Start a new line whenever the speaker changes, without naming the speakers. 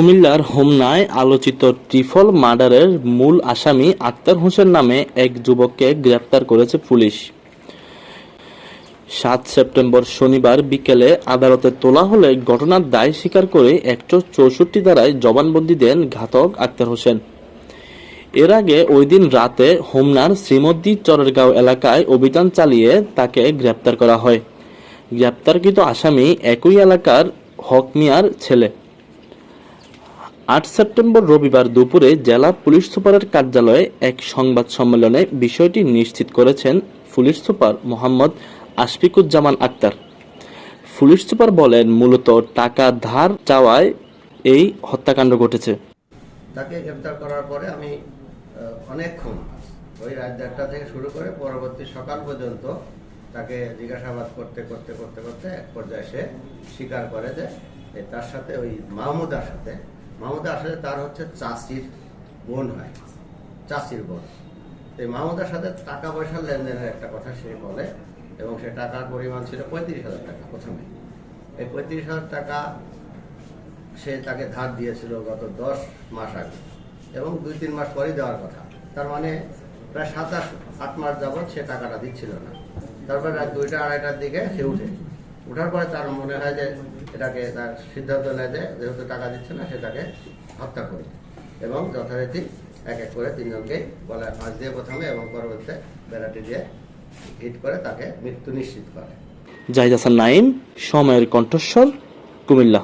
কুমিল্লার হোমনায় আলোচিত ট্রিফল মার্ডারের মূল আসামি আক্তার হোসেন নামে এক যুবককে গ্রেপ্তার করেছে পুলিশ। সাত সেপ্টেম্বর শনিবার বিকেলে আদালতে তোলা হলে ঘটনার দায় স্বীকার করে একশো চৌষট্টি ধারায় জবানবন্দি দেন ঘাতক আক্তার হোসেন। এর আগে ওই দিন রাতে হোমনার শ্রীমদ্দি চরেরগাঁও এলাকায় অভিযান চালিয়ে তাকে গ্রেপ্তার করা হয়। গ্রেপ্তারকৃত আসামি একই এলাকার হক মিয়ার ছেলে। আট সেপ্টেম্বর রবিবার দুপুরে জেলা পুলিশ সুপারের কার্যালয়ে এক সংবাদ সম্মেলনে বিষয়টি নিশ্চিত করেছেন police super Mohammad Ashfikuzzaman Akter. Police super বলেন, মূলত টাকা ধার চাওয়ায় এই হত্যাকাণ্ড ঘটেছে।
তাকে গ্রেপ্তার করার পরে আমি অনেকক্ষণ ওই রাত দেড়টা থেকে শুরু করে পরবর্তী সকাল পর্যন্ত তাকে জিজ্ঞাসাবাদ করতে করতে করতে করতে এক পর্যায়ে সে স্বীকার করে যে তার সাথে ওই মাহমুদার সাথে মাহমুদা আসলে তার হচ্ছে চাষির বোন হয়। চাষির বোন। এই মাহমুদার সাথে টাকা পয়সার লেনদেনের একটা কথা সে বলে এবং সে টাকার পরিমাণ ছিল পঁয়ত্রিশ হাজার টাকা প্রথমে। এই পঁয়ত্রিশ হাজার টাকা সে তাকে ধার দিয়েছিল গত দশ মাস আগে এবং দুই তিন মাস পরে দেওয়ার কথা। তার মানে প্রায় সাতাশ আট মাস যাবৎ সে টাকাটা দিচ্ছিল না। তারপরে দুইটা আড়াইটার দিকে সে উঠে। উঠার পরে তার মনে হয় যে এটাকে তার সিদ্ধান্ত নেয় যে যেহেতু টাকা দিচ্ছে না, সেটাকে হত্যা করে। এবং যথারীতি এক এক করে তিনজনকে গলায় ফাঁস দিয়ে প্রথমে এবং পরবর্তীতে বেড়াটি দিয়ে হিট করে তাকে মৃত্যু নিশ্চিত করে।
জাহিদ হাসান নাইম সময়ের কণ্ঠস্বর কুমিল্লা।